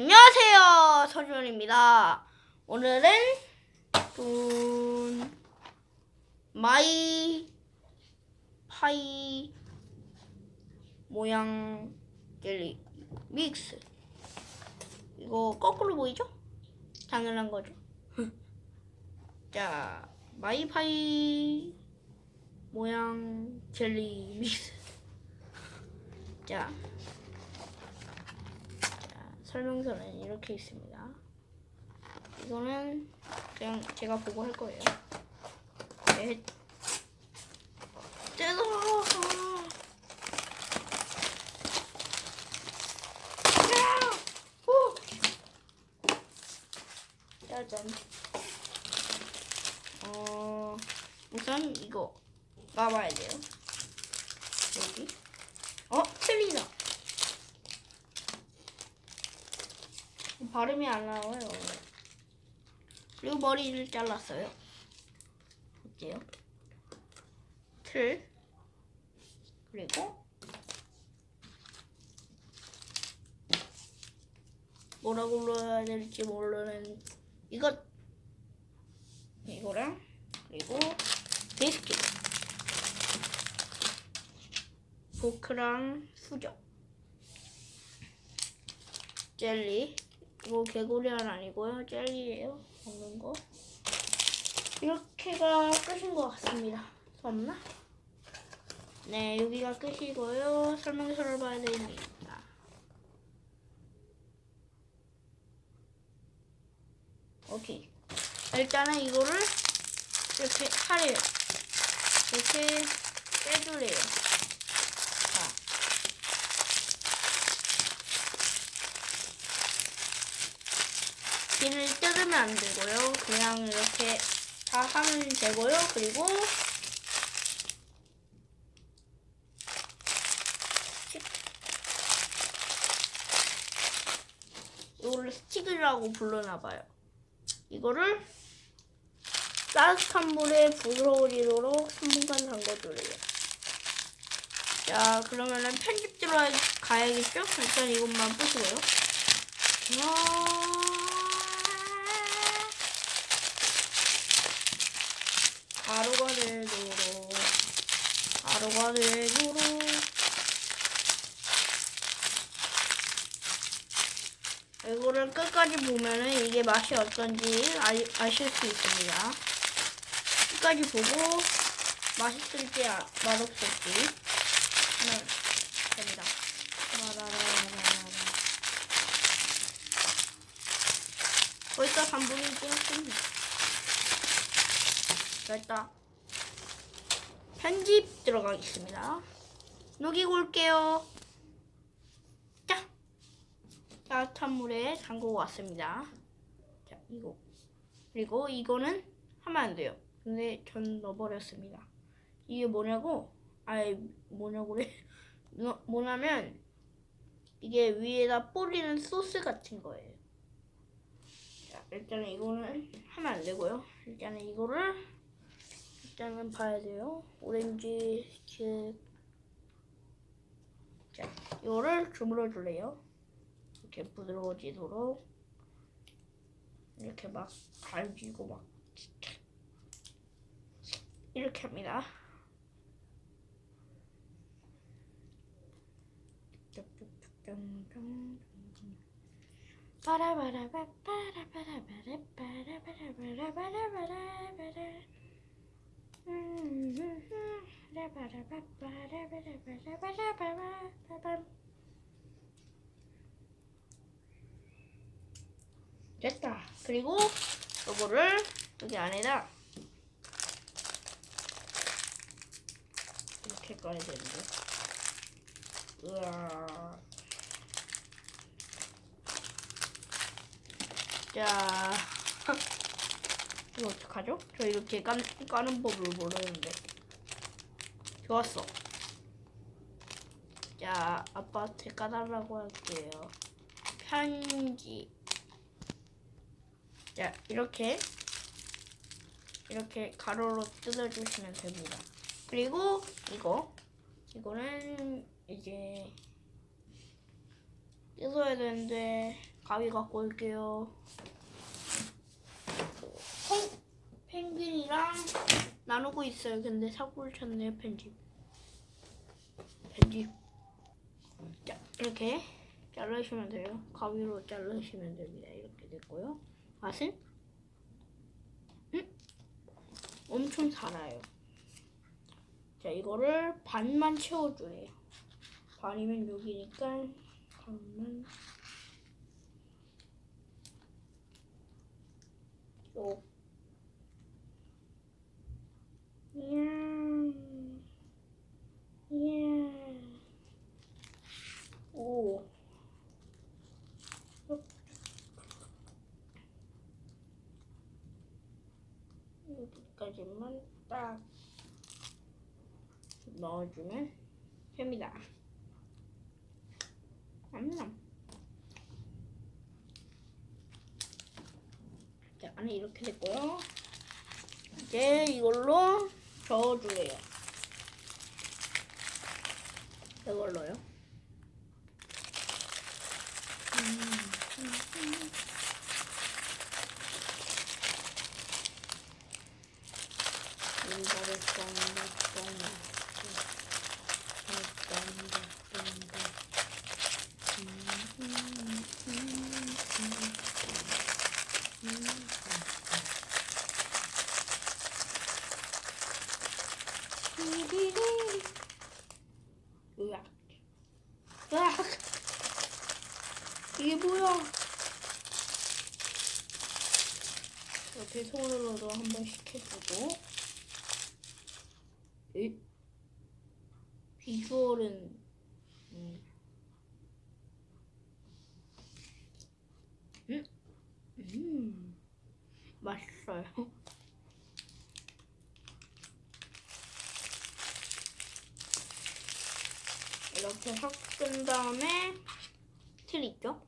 안녕하세요, 서준입니다. 오늘은 음, 마이 파이 모양 젤리 믹스. 이거 거꾸로 보이죠? 당연한 거죠. 자, 마이 파이 모양 젤리 믹스. 자, 자, 설명서는 이렇게 있습니다. 이거는 그냥 제가 보고 할 거예요. 네. 짜잔. 어, 우선 이거 까봐야 돼요. 여기. 어, 틀리다. 발음이 안 나와요. 그리고 머리를 잘랐어요. 어때요? 틀. 그리고 뭐라고 불러야 될지 모르는 이것 이거랑 그리고 비스킷 포크랑 수저 젤리 이거 개구리알 아니고요. 젤리예요. 먹는 거. 이렇게가 끝인 것 같습니다. 더 없나? 네 여기가 끝이고요. 설명서를 봐야 됩니다. 오케이. 일단은 이거를 이렇게 하래요 이렇게 빼주래요 자 뜯으면 안 되고요. 그냥 이렇게 다 하면 되고요. 그리고 이거를 스틱이라고 불러나 봐요. 이거를 따뜻한 물에 부드러워지도록 3분간 담궈주래요. 자, 그러면은 편집 들어 가야겠죠? 일단 이것만 부시고요. 가루가 되도록 가루가 되도록 이거를 끝까지 보면은 이게 맛이 어떤지 아, 아실 수 있습니다. 끝까지 보고 맛있을지 아, 맛없을지 하면 됩니다. 라라라라라라. 벌써 3분이 찍었습니다. 됐다. 편집 들어가겠습니다. 녹이고 올게요. 자, 따뜻한 물에 담그고 왔습니다. 자, 이거. 그리고 이거는 하면 안 돼요. 근데 전 넣어버렸습니다. 이게 뭐냐고? 아예 뭐냐고래? 뭐- 뭐냐면 이게 위에다 뿌리는 소스 같은 거예요. 자, 일단은 이거는 하면 안 되고요. 일단은 이거를 일단은 봐야 돼요. 오렌지 칩. 자, 이거를 주물러 줄래요. 이렇게 부드러워지도록 이렇게 막 갈기고 막 이렇게 합니다. 됐다. 그리고 요거를 여기 안에다 이렇게 꺼야 되는데. 으아. 자, 이거 어떡하죠? 저 이렇게 깐, 까는 법을 모르는데. 좋았어. 자, 아빠한테 까달라고 할게요. 편지. 자, 이렇게. 이렇게 가로로 뜯어주시면 됩니다. 그리고 이거. 이거는 이제 뜯어야 되는데 가위 갖고 올게요. 펭귄이랑 나누고 있어요. 근데 사고를 쳤네요, 편집. 편집. 자, 이렇게 자르시면 돼요. 가위로 자르시면 됩니다. 이렇게 됐고요. 맛은? 음? 엄청 달아요. 자, 이거를 반만 채워줘요. 반이면 6이니까 반만. 요. 이야. 이야. 오. 여기까지만 딱 넣어주면 됩니다. 냠냠. 자, 안에 이렇게 됐고요. 이제 이걸로 저어주래요. 이걸로요. 이거를 똥다 똥다 똥다 똥다 으악 으악! 이게 뭐야? 이렇게 손으로도 한번 식혀주고. 이 비주얼은 음. 음. 음. 맛있어요. 이렇게 섞은 다음에 틀 있죠?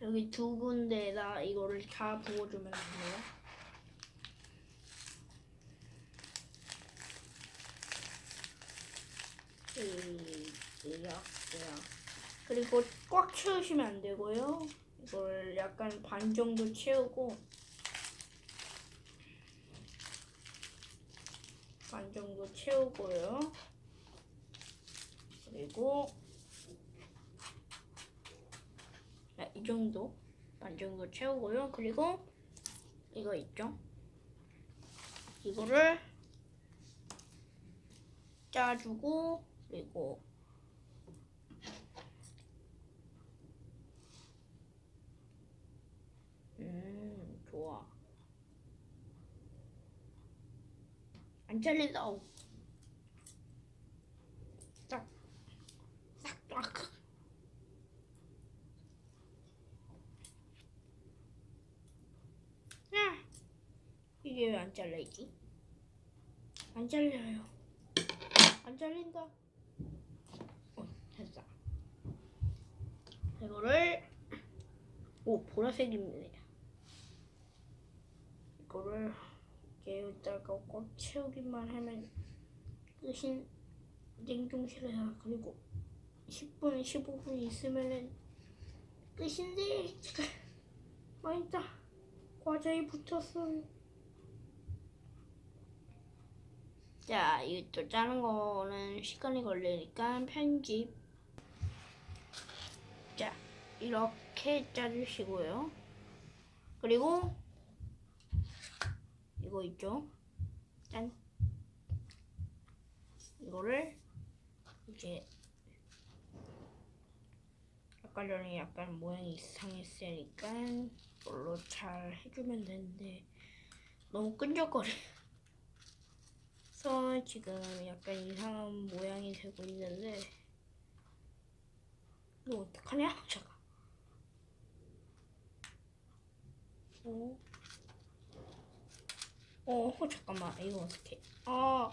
여기 두 군데에다 이거를 다 부어주면 돼요. 이렇게요. 그리고 꽉 채우시면 안 되고요. 이걸 약간 반 정도 채우고 반 정도 채우고요. 그리고 네, 이 정도 반 정도 채우고요. 그리고 이거 있죠? 이거를 짜주고 그리고 음 좋아 안 잘린다 아, 이게 왜 안 잘리지? 안 잘려요. 안 잘린다. 어, 됐다. 이거를 오 보라색입니다. 이거를 여기다가 꽉 채우기만 하면 끝인 냉동실에서 그리고 10분, 15분 있으면은 끝인데 맛있다. 과자에 붙었어요. 자, 이것도 짜는 거는 시간이 걸리니까 편집. 자, 이렇게 짜주시고요. 그리고 이거 있죠? 짠. 이거를 이제 아까 전에 약간 모양이 이상했으니까 이걸로 잘 해주면 되는데 너무 끈적거려. 서 지금 약간 이상한 모양이 되고 있는데 이거 어떡하냐? 잠깐. 어? 어, 잠깐만. 이거 어떡해. 아,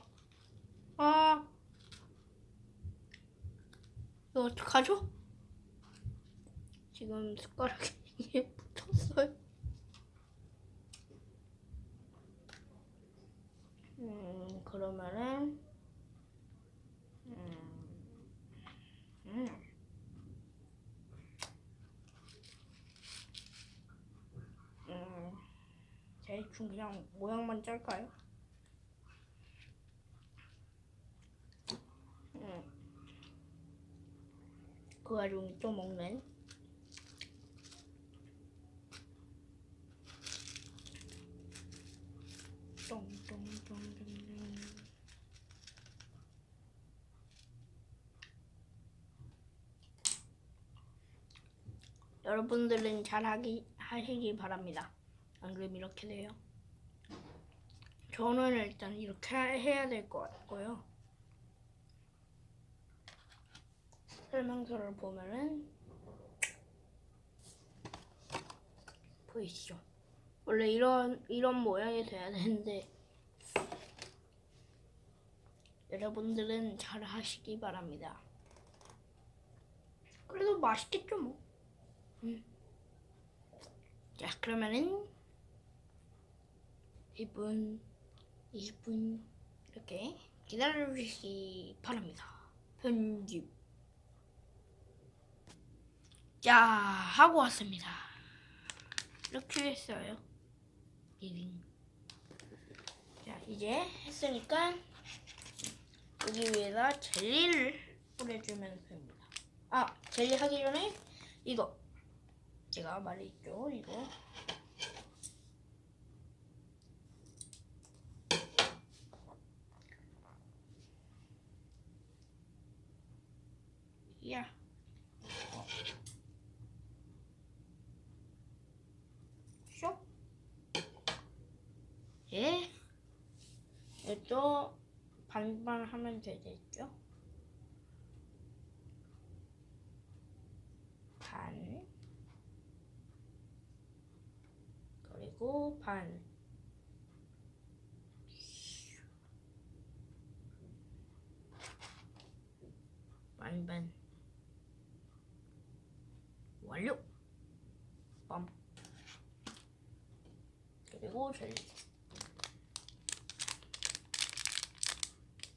아. 이거 어떡하죠? 지금 숟가락에 이게 붙었어요. 음, 그러면은, 음, 음. 대충 그냥 모양만 짤까요? 음. 그 와중에 또 똥똥똥똥똥 여러분들은 잘 하기, 하시기 바랍니다. 안 그러면 이렇게 돼요. 저는 일단 이렇게 해야 될 것 같고요. 설명서를 보면은 보이시죠? 원래 이런 이런 모양이 돼야 되는데 여러분들은 잘 하시기 바랍니다. 그래도 맛있겠죠 뭐. 음. 자 그러면은 1분, 20분 이렇게 기다려주시기 바랍니다. 편집. 자 하고 왔습니다. 이렇게 했어요. 리빙. 자 이제 했으니까 여기 위에다 젤리를 뿌려주면 됩니다. 아 젤리 하기 전에 이거 제가 말했죠 이거 야 어. 쇽 예? 또 반반 하면 되겠죠? 반 그리고 반 반반 완료. 빰. 그리고 젤리.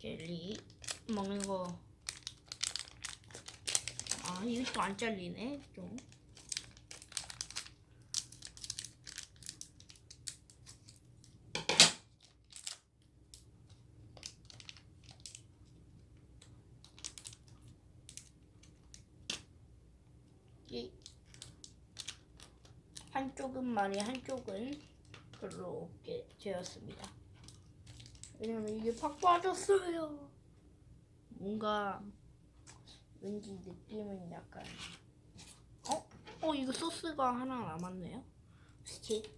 젤리. 먹는 거. 아, 이것도 안 잘리네, 좀. 이 한쪽은 말이 한쪽은 그렇게 되었습니다. 왜냐면 이게 팍 빠졌어요. 뭔가 왠지 느낌은 약간 어? 어 이거 소스가 하나 남았네요. 스틱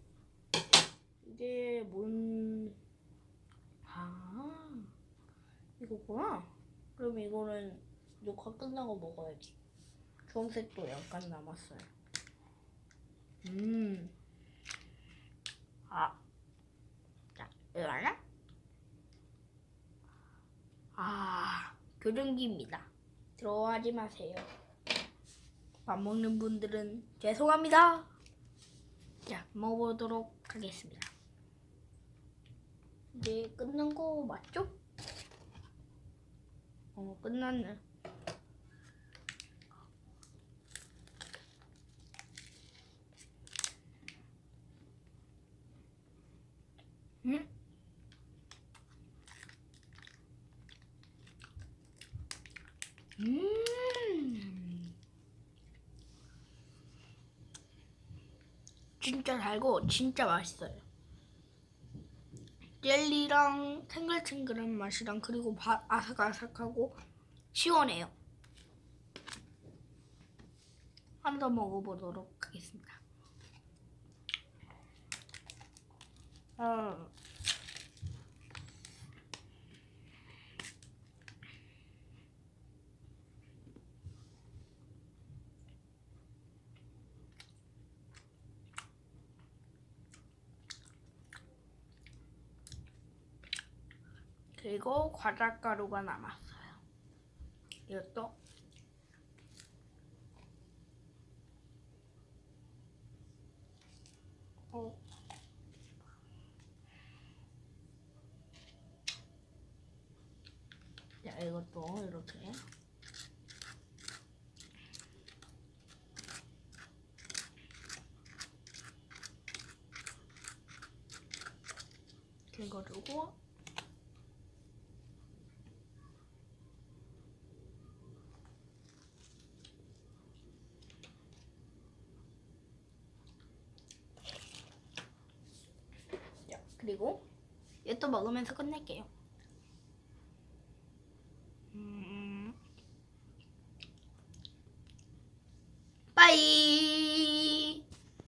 이게 뭔? 아 이거구나. 그럼 이거는 녹화 끝나고 먹어야지. 주황색도 약간 남았어요. 음. 아. 자, 이거 알아? 아, 교정기입니다. 들어하지 마세요. 밥 먹는 분들은 죄송합니다. 자, 먹어보도록 하겠습니다. 이제 끝난 거 맞죠? 어, 끝났네. 음? 음. 달고 진짜 맛있어요. 젤리랑 탱글탱글한 맛이랑 그리고 바, 아삭아삭하고 시원해요. 하나 더 먹어보도록 하겠습니다. 아, 그리고 과자가루가 남았어요. 이것도 어. 자, 이것도 이렇게 이거 주고 먹으면서 끝낼게요.